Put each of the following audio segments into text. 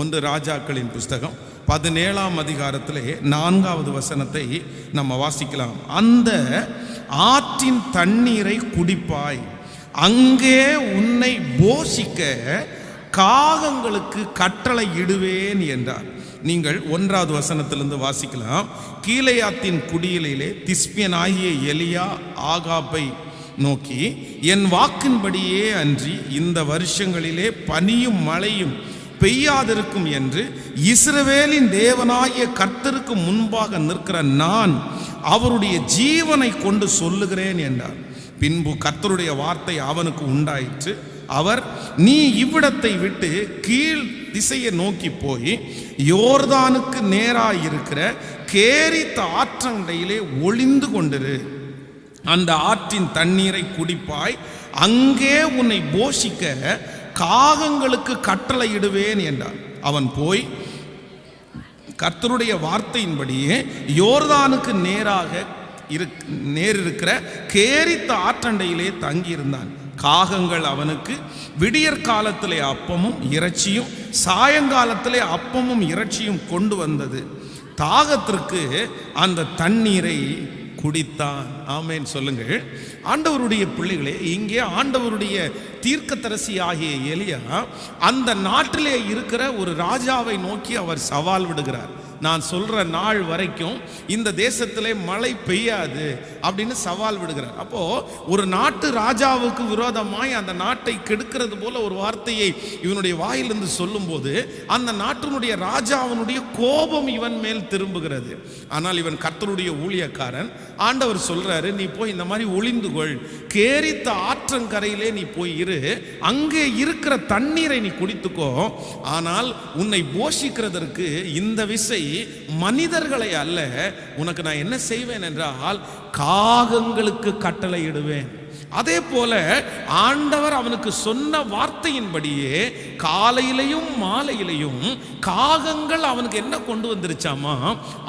ஒன்று ராஜாக்களின் புஸ்தகம் பதினேழாம் அதிகாரத்திலே நான்காவது வசனத்தை நம்ம வாசிக்கலாம். அந்த ஆற்றின் தண்ணீரை குடிப்பாய் அங்கே உன்னை போஷிக்க காகங்களுக்கு கட்டளை இடுவேன் என்றார். நீங்கள் ஒன்றாவது வசனத்திலிருந்து வாசிக்கலாம். கீழையாத்தின் குடியிலே திஸ்பியனாகிய எலியா ஆகாப்பை நோக்கி என் வாக்கின்படியே அன்றி இந்த வருஷங்களிலே பனியும் மழையும் பெய்யாதிருக்கும் என்று இஸ்ரவேலின் தேவனாகிய கர்த்தருக்கு முன்பாக நிற்கிற நான் அவருடைய ஜீவனை கொண்டு சொல்லுகிறேன் என்றார். பின்பு கர்த்தருடைய வார்த்தை அவனுக்கு உண்டாயிற்று. அவர் நீ இவ்விடத்தை விட்டு கீழ் திசையை நோக்கி போய் யோர்தானுக்கு நேராக இருக்கிற கேரித்த ஆற்றங்கடையிலே ஒளிந்து கொண்டிரு. அந்த ஆற்றின் தண்ணீரை குடிப்பாய் அங்கே உன்னை போஷிக்க காகங்களுக்கு கட்டளையிடுவேன் என்றார் அவன் போய் கர்த்தருடைய வார்த்தையின்படியே யோர்தானுக்கு நேராக இரு நேர் இருக்கிற கேரித்த ஆற்றண்டையிலே தங்கியிருந்தான். காகங்கள் அவனுக்கு விடியற் காலத்திலே அப்பமும் இறைச்சியும் சாயங்காலத்திலே அப்பமும் இறைச்சியும் கொண்டு வந்தது. தாகத்திற்கு அந்த தண்ணீரை குடித்தான். ஆமேன். சொல்லுங்கள். ஆண்டவருடைய பிள்ளைகளே இங்கே ஆண்டவருடைய தீர்க்கத்தரசி ஆகிய எலியா அந்த நாட்டிலே இருக்கிற ஒரு ராஜாவை நோக்கி அவர் சவால் விடுகிறார். நான் சொல்கிற நாள் வரைக்கும் இந்த தேசத்திலே மழை பெய்யாது அப்படின்னு சவால் விடுகிறார். அப்போது ஒரு நாட்டு ராஜாவுக்கு விரோதமாய் அந்த நாட்டை கெடுக்கிறது போல ஒரு வார்த்தையை இவனுடைய வாயிலிருந்து சொல்லும்போது அந்த நாட்டினுடைய ராஜாவினுடைய கோபம் இவன் மேல் திரும்புகிறது. ஆனால் இவன் கர்த்தருடைய ஊழியக்காரன் ஆண்டவர் சொல்றாரு நீ போய் இந்த மாதிரி ஒளிந்து கொள். கேரித்த ஆற்றங்கரையிலே நீ போய் இரு. அங்கே இருக்கிற தண்ணீரை நீ குடித்துக்கோ. ஆனால் உன்னை போஷிக்கிறதற்கு இந்த விசை மனிதர்களை அல்ல உனக்கு நான் என்ன செய்வேன் என்றால் காகங்களுக்கு கட்டளையிடுவேன். அதே போல ஆண்டவர் அவனுக்கு சொன்ன வார்த்தை வார்த்தையின்படியே காலையிலையும் மாலையிலையும் காகங்கள் அவனுக்கு என்ன கொண்டு வந்துருச்சாமா?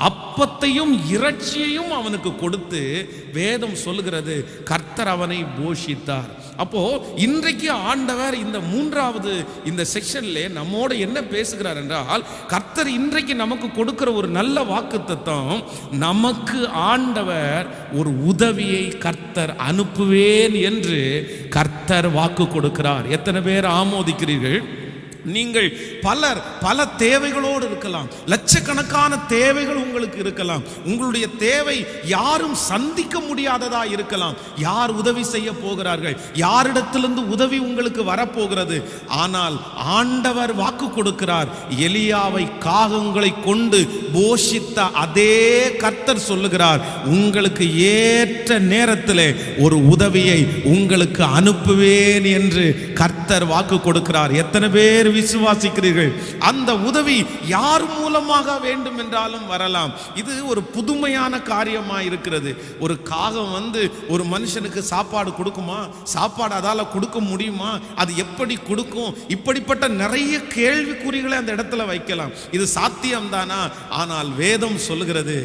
அப்பத்தையும் இறைச்சியையும் அவனுக்கு கொடுத்து வேதம் சொல்லுகிறது கர்த்தர் அவனை போஷித்தார். அப்போ இன்றைக்கு ஆண்டவர் இந்த மூன்றாவது இந்த செக்ஷன்ல நம்மோட என்ன பேசுகிறார் என்றால் கர்த்தர் இன்றைக்கு நமக்கு கொடுக்கிற ஒரு நல்ல வாக்கு நமக்கு ஆண்டவர் ஒரு உதவியை கர்த்தர் அனுப்புவேன் என்று கர்த்தர் வாக்கு கொடுக்கிறார். எத்தனை பேர் ஆமோதிக்கிறீர்கள். நீங்கள் பலர் பல தேவைகளோடு இருக்கலாம். லட்சக்கணக்கான தேவைகள் உங்களுக்கு இருக்கலாம். உங்களுடைய தேவை யாரும் சந்திக்க முடியாததா இருக்கலாம். யார் உதவி செய்ய போகிறார்கள்? யாரிடத்திலிருந்து உதவி உங்களுக்கு வரப்போகிறது? ஆனால் ஆண்டவர் வாக்கு கொடுக்கிறார். எலியாவை காகங்களை கொண்டு போஷித்த அதே கர்த்தர் சொல்லுகிறார் உங்களுக்கு ஏற்ற நேரத்தில் ஒரு உதவியை உங்களுக்கு அனுப்புவேன் என்று கர்த்தர் வாக்கு கொடுக்கிறார். எத்தனை பேர் விசுவாசிக்கிறீர்கள்? அந்த உதவி யார் மூலமாக வேண்டும் என்றாலும் வரலாம். இது ஒரு புதுமையான காரியமா இருக்கிறது. ஒரு காகம் வந்து ஒரு மனுஷனுக்கு சாப்பாடு கொடுக்குமா? சாப்பாடு அதால கொடுக்க முடியுமா? அது எப்படி கொடுக்கும்? இப்படிப்பட்ட நிறைய கேள்விக்குறிகளை அந்த இடத்துல வைக்கலாம். இது சாத்தியம்தானா? ஆனால் வேதம் சொல்லுகிறது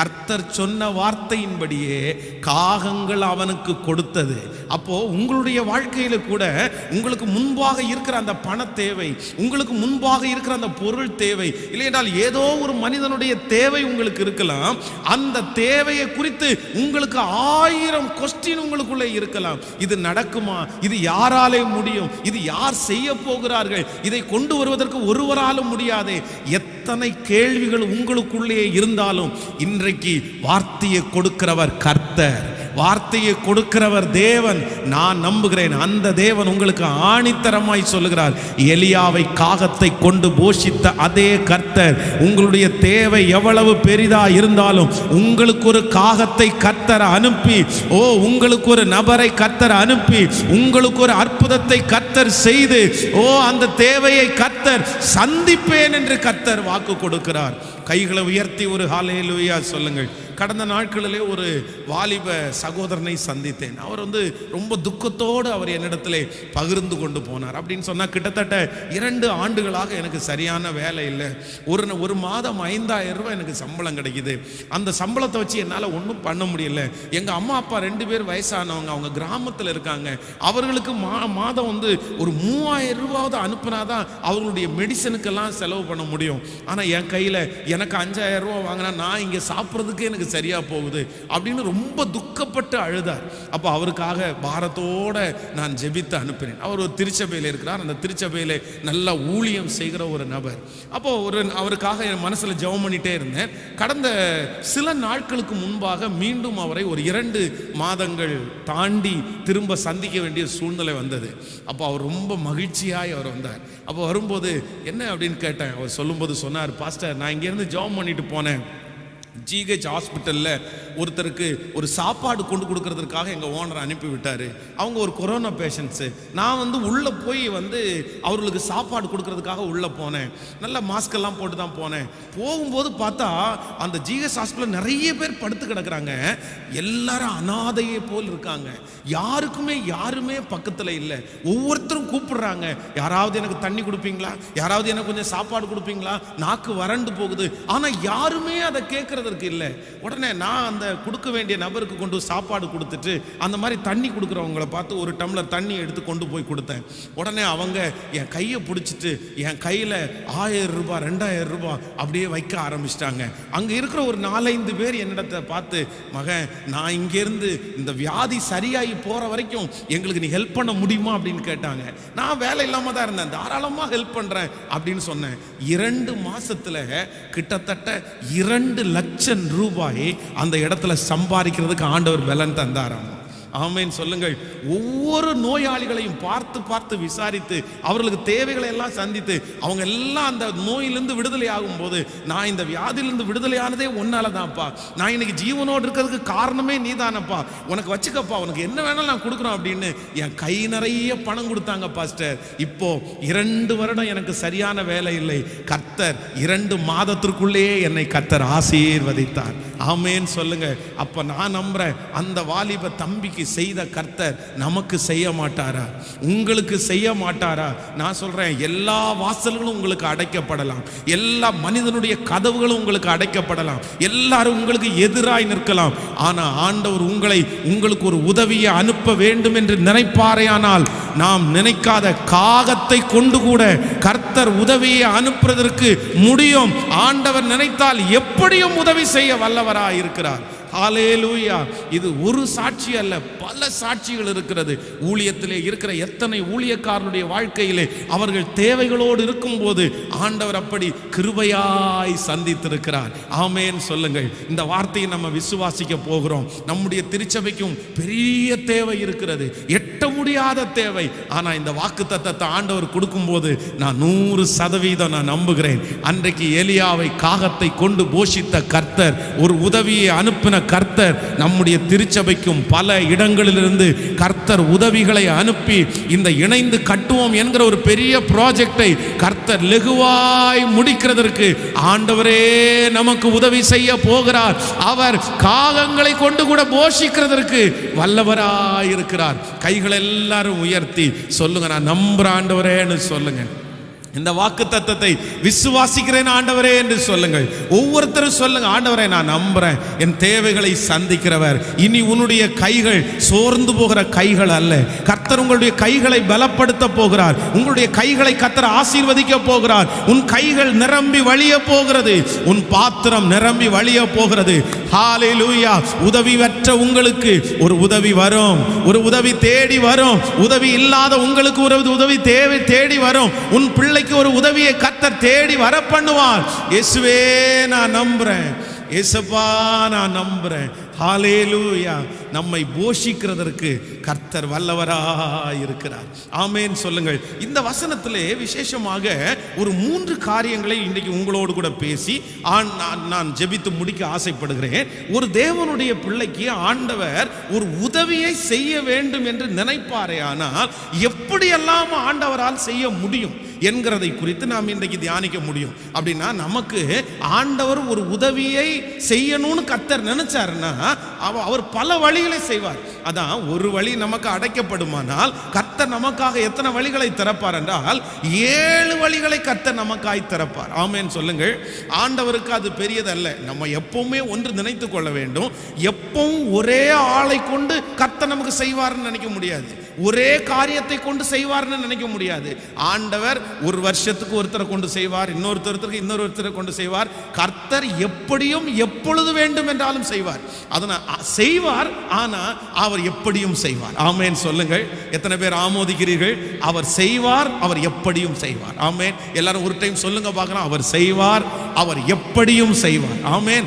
கர்த்தர் சொன்ன வார்த்தையின்படியே காகங்கள் அவனுக்கு கொடுத்தது. அப்போ உங்களுடைய வாழ்க்கையில கூட உங்களுக்கு முன்பாக இருக்கிற அந்த பண தேவை உங்களுக்கு முன்பாக இருக்கிற அந்த பொருள் தேவை இல்லையென்றால் ஏதோ ஒரு மனிதனுடைய தேவை உங்களுக்கு இருக்கலாம். அந்த தேவையை குறித்து உங்களுக்கு ஆயிரம் கொஸ்டின் உங்களுக்குள்ளே இருக்கலாம். இது நடக்குமா? இது யாராலே முடியும்? இது யார் செய்ய போகிறார்கள்? இதை கொண்டு வருவதற்கு ஒருவராலும் முடியாதே. எத்தனை கேள்விகள் உங்களுக்குள்ளே இருந்தாலும் இன்றைக்கு வார்த்தையை கொடுக்கிறவர் கர்த்தர். வார்த்தையை கொடுக்கிறவர் தேவன். நான் நம்புகிறேன். அந்த தேவன் உங்களுக்கு ஆணித்தரமாய் சொல்லுகிறார். எலியாவை காகத்தை கொண்டு போஷித்த அதே கர்த்தர். உங்களுடைய தேவை எவ்வளவு பெரிதா இருந்தாலும் உங்களுக்கு ஒரு காகத்தை கர்த்தர் அனுப்பி ஓ உங்களுக்கு ஒரு நபரை கர்த்தர் அனுப்பி உங்களுக்கு ஒரு அற்புதத்தை கர்த்தர் செய்து ஓ அந்த தேவையை கர்த்தர் சந்திப்பேன் என்று கர்த்தர் வாக்கு கொடுக்கிறார். கைகளை உயர்த்தி ஒரு ஹாலேலுயா சொல்லுங்கள். கடந்த நாட்களிலே ஒரு வாலிப சகோதரனை சந்தித்தேன். அவர் வந்து ரொம்ப துக்கத்தோடு அவர் என்னிடத்திலே பகிர்ந்து கொண்டு போனார். அப்படின்னு சொன்னால் கிட்டத்தட்ட இரண்டு ஆண்டுகளாக எனக்கு சரியான வேலை இல்லை. ஒரு ஒரு மாதம் ஐந்தாயிரம் ரூபாய் எனக்கு சம்பளம் கிடைக்குது. அந்த சம்பளத்தை வச்சு என்னால் ஒன்றும் பண்ண முடியல. எங்கள் அம்மா அப்பா ரெண்டு பேர் வயசானவங்க அவங்க கிராமத்தில் இருக்காங்க. அவர்களுக்கு மா மாதம் வந்து ஒரு மூவாயிரம் ரூபாவது அனுப்புனாதான் அவர்களுடைய மெடிசனுக்கெல்லாம் செலவு பண்ண முடியும். ஆனால் என் கையில் எனக்கு அஞ்சாயிரம் ரூபா வாங்கினா நான் இங்கே சாப்பிட்றதுக்கே எனக்கு சரியாக போகுது அப்படின்னு ரொம்ப துக்கப்பட்டு அழுதார். அப்போ அவருக்காக பாரத்தோட நான் ஜெபித்து அனுப்பினேன். அவர் ஒரு திருச்சபையில் இருக்கிறார். அந்த திருச்சபையில் நல்லா ஊழியம் செய்கிற ஒரு நபர். அப்போ ஒரு அவருக்காக என் மனசில் ஜெபம் பண்ணிட்டே இருந்தேன். கடந்த சில நாட்களுக்கு முன்பாக மீண்டும் அவரை ஒரு இரண்டு மாதங்கள் தாண்டி திரும்ப சந்திக்க வேண்டிய சூழ்நிலை வந்தது. அப்போ அவர் ரொம்ப மகிழ்ச்சியாய் அவர் வந்தார். அப்போ வரும்போது என்ன? அப்படின்னு கேட்டேன். அவர் சொல்லும்போது சொன்னார் பாஸ்டர் நான் இங்கேருந்து ஜெபம் பண்ணிட்டு போனேன். ஜிஹெச் ஹாஸ்பிட்டலில் ஒருத்தருக்கு ஒரு சாப்பாடு கொண்டு கொடுக்கறதுக்காக எங்கள் ஓனர் அனுப்பி விட்டார் அவங்க ஒரு கொரோனா பேஷண்ட்ஸு நான் வந்து உள்ளே போய் வந்து அவர்களுக்கு சாப்பாடு கொடுக்கறதுக்காக உள்ளே போனேன். நல்ல மாஸ்கெல்லாம் போட்டு தான் போனேன். போகும்போது பார்த்தா அந்த ஜிஹெச் ஹாஸ்பிட்டலில் நிறைய பேர் படுத்து கிடக்குறாங்க. எல்லாரும் அனாதையை போல் இருக்காங்க. யாருக்குமே யாருமே பக்கத்தில் இல்லை. ஒவ்வொருத்தரும் கூப்பிடுறாங்க. யாராவது எனக்கு தண்ணி கொடுப்பீங்களா? யாராவது எனக்கு கொஞ்சம் சாப்பாடு கொடுப்பீங்களா? நாக்கு வறண்டு போகுது. ஆனால் யாருமே அதை கேட்கறதற்கு இல்லை. உடனே நான் அந்த கொடுக்க வேண்டிய நபருக்கு கொண்டு சாப்பாடு கொடுத்துட்டு அந்த மாதிரி தண்ணி கொடுக்குறவங்கள பார்த்து ஒரு டம்ளர் தண்ணி எடுத்து கொண்டு போய் கொடுத்தேன். உடனே அவங்க என் கையை பிடிச்சிட்டு என் கையில் ஆயிரம் ரூபாய் ரெண்டாயிரம் ரூபாய் அப்படியே வைக்க ஆரம்பிச்சிட்டாங்க. அங்கே இருக்கிற ஒரு நாலைந்து பேர் என்னிடத்தை பார்த்து மகன் நான் இங்கேருந்து இந்த வியாதி சரியாகி போகிற வரைக்கும் எங்களுக்கு நீ ஹெல்ப் பண்ண முடியுமா? அப்படின்னு கேட்டாங்க. நான் வேலை இல்லாமல் தான் இருந்தேன். தாராளமாக ஹெல்ப் பண்ணுறேன் அப்படின்னு சொன்னேன். இரண்டு மாசத்துல கிட்டத்தட்ட இரண்டு லட்சம் ரூபாய் அந்த இடத்துல சம்பாதிக்கிறதுக்கு ஆண்டவர் பலன் தந்தாராம்? ஆமேன். சொல்லுங்கள். ஒவ்வொரு நோயாளிகளையும் பார்த்து பார்த்து விசாரித்து அவர்களுக்கு தேவைகளை எல்லாம் சந்தித்து அவங்க எல்லாம் அந்த நோயிலிருந்து விடுதலை ஆகும்போது நான் இந்த வியாதியிலிருந்து விடுதலையானதே ஒன்னால தான்ப்பா நான் இன்னைக்கு ஜீவனோடு இருக்கிறதுக்கு காரணமே நீ தானப்பா உனக்கு வச்சுக்கப்பா உனக்கு என்ன வேணாலும் நான் கொடுக்குறோம் அப்படின்னு என் கை நிறைய பணம் கொடுத்தாங்க பாஸ்டர். இப்போ இரண்டு வருடம் எனக்கு சரியான வேலை இல்லை. கர்த்தர் இரண்டு மாதத்திற்குள்ளேயே என்னை கர்த்தர் ஆசீர்வதித்தார். ஆமேன்னு சொல்லுங்க. அப்ப நான் நம்புறேன் அந்த வாலிப தம்பிக்கு செய்த கர்த்தர் நமக்கு செய்ய மாட்டாரா? உங்களுக்கு செய்ய மாட்டாரா? நான் சொல்றேன் எல்லா வாசல்களும் உங்களுக்கு அடைக்கப்படலாம். எல்லா மனிதனுடைய கதவுகளும் உங்களுக்கு அடைக்கப்படலாம். எல்லாரும் உங்களுக்கு எதிராய் நிற்கலாம். ஆனா ஆண்டவர் உங்களை உங்களுக்கு ஒரு உதவியை அனுப்ப வேண்டும் என்று நினைப்பாரேயானால் நாம் நினைக்காத காகத்தை கொண்டு கூட கர்த்தர் உதவியை அனுப்புறதற்கு முடியும். ஆண்டவர் நினைத்தால் எப்படியும் உதவி செய்ய வல்லவராக இருக்கிறார் ஹalleluya. இது ஒரு சாட்சி அல்ல பல சாட்சிகள் இருக்கிறது. ஊழியத்திலே இருக்கிற எத்தனை ஊழியக்காரனுடைய வாழ்க்கையிலே அவர்கள் தேவைகளோடு இருக்கும்போது ஆண்டவர் அப்படி கிருபையாய் சந்தித்திருக்கிறார். ஆமேன்னு சொல்லுங்கள். இந்த வார்த்தையை நம்ம விசுவாசிக்க போகிறோம். நம்முடைய திருச்சபைக்கும் பெரிய தேவை இருக்கிறது. எட்ட முடியாத தேவை. ஆனா இந்த வாக்கு தத்தத்தை ஆண்டவர் கொடுக்கும்போது நான் நூறு சதவீதம் நான் நம்புகிறேன். அன்றைக்கு எலியாவை காகத்தை கொண்டு போஷித்த கர்த்தர் ஒரு உதவியை அனுப்பின கர்த்தர் நம்முடைய திருச்சபைக்கும் பல இடங்களிலிருந்து கர்த்தர் உதவிகளை அனுப்பி இந்த இணைந்து கட்டுவோம் என்கிற ஒரு பெரிய ப்ராஜெக்டை கர்த்தர் லெகுவாய் முடிக்கிறதற்கு ஆண்டவரே நமக்கு உதவி செய்ய போகிறார். அவர் காகங்களை கொண்டு கூட போஷிக்கிறதற்கு வல்லவராயிருக்கிறார். கைகள் எல்லாரும் உயர்த்தி சொல்லுங்க நான் நம்புற ஆண்டவரேன்னு சொல்லுங்க. இந்த வாக்கு தத்தத்தை விசுவாசிக்கிறேன் ஆண்டவரே என்று சொல்லுங்கள். ஒவ்வொருத்தரும் சொல்லுங்க ஆண்டவரே நான் நம்புறேன். என் தேவைகளை சந்திக்கிறவர். இனி உன்னுடைய கைகள் சோர்ந்து போகிற கைகள் அல்ல. கர்த்தர் உங்களுடைய கைகளை பலப்படுத்த போகிறார். உங்களுடைய கைகளை கர்த்தர் ஆசீர்வதிக்க போகிறார். உன் கைகள் நிரம்பி வழிய போகிறது. உன் பாத்திரம் நிரம்பி வழிய போகிறது. ஹalleluya உதவி பெற்ற உங்களுக்கு ஒரு உதவி வரும். ஒரு உதவி தேடி வரும். உதவி இல்லாத உங்களுக்கு ஒரு உதவி தேவை தேடி வரும். உன் பிள்ளைக்கு ஒரு உதவியை கத்தர் தேடி வர பண்ணுவார் இயேசுவே நான் நம்புறேன். இயேசப்பா நான் நம்புறேன். ஹalleluya நம்மை போஷிக்கிறதற்கு கர்த்தர் வல்லவராய் இருக்கிறார் ஆமேன் சொல்லுங்கள். இந்த வசனத்திலே விசேஷமாக ஒரு மூன்று காரியங்களை இன்றைக்கு உங்களோடு கூட பேசி ஆண் நான் ஜெபித்து முடிக்க ஆசைப்படுகிறேன். ஒரு தேவனுடைய பிள்ளைக்கு ஆண்டவர் ஒரு உதவியை செய்ய வேண்டும் என்று நினைப்பாரே ஆனால் எப்படியெல்லாம் ஆண்டவரால் செய்ய முடியும் என்கிறதை குறித்து நாம் இன்றைக்கு தியானிக்க முடியும். அப்படின்னா நமக்கு ஆண்டவர் ஒரு உதவியை செய்யணும்னு கத்தர் நினைச்சாருன்னா அவ- அவர் பல வழி வழிகளை செய்வார். அதான் ஒரு வழி நமக்கு அடைக்கப்படுமானால் கர்த்தர் நமக்காக எத்தனை வழிகளை திறப்பார் என்றால் ஏழு வழிகளை கர்த்தர் நமக்காய் திறப்பார். ஆமேன்னு சொல்லுங்கள். ஆண்டவருக்கு அது பெரியதல்ல. நம்ம எப்பவுமே ஒன்று நினைத்து கொள்ள வேண்டும். எப்பவும் ஒரே ஆளை கொண்டு கர்த்தர் நமக்கு செய்வார்னு நினைக்க முடியாது. ஒரே காரியத்தை கொண்டு செய்வார்னு நினைக்க முடியாது. ஆண்டவர் ஒரு வருஷத்துக்கு ஒருத்தரை கொண்டு செய்வார் இன்னொருத்தருக்கு இன்னொருத்தரை கொண்டு செய்வார். கர்த்தர் எப்படியும் எப்பொழுது வேண்டும் என்றாலும் செய்வார். அதனால் செய்வார் ஆனா அவர் எப்படியும் செய்வார். ஆமேன் சொல்லுங்கள். எத்தனை பேர் ஆமோதிக்கிறீர்கள்? அவர் செய்வார் அவர் எப்படியும் செய்வார். ஆமேன். எல்லாரும் ஒரு டைம் சொல்லுங்க பார்க்கலாம். அவர் செய்வார் அவர் எப்படியும் செய்வார். ஆமேன்.